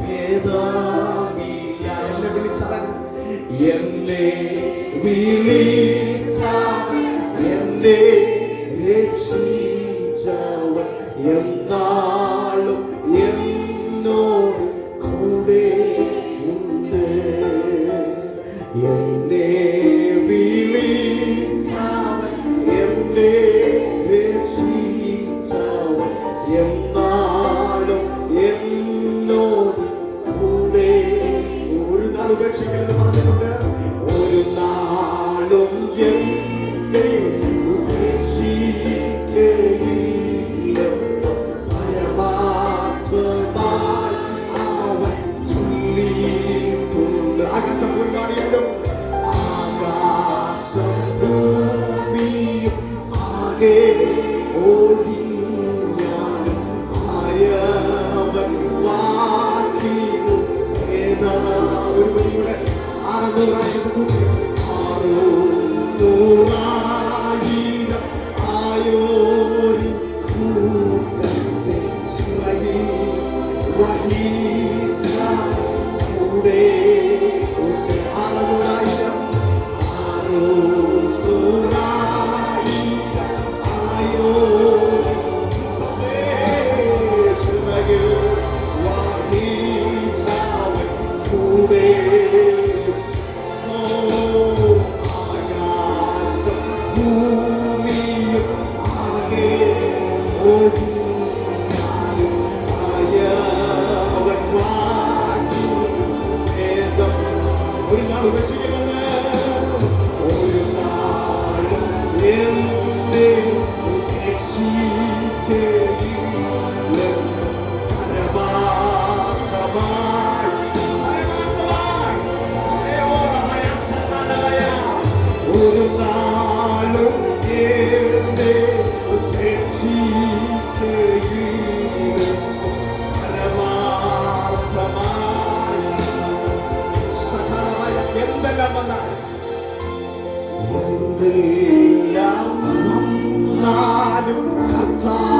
എന്നെ വിളിച്ചവൻ എന്നെ വിളിച്ചവൻ എന്നെ രക്ഷിച്ചവൻ എന്നാ ഉപേക്ഷിക്കരുത് പറഞ്ഞിട്ടുണ്ട് ഒരു നാളും ആകാശം ഭൂമിയും ആകെ ഓടിഞ്ഞാലും right here. Sim. എന്തെല്ലാം? വന്നാലും കർത്താവിൻ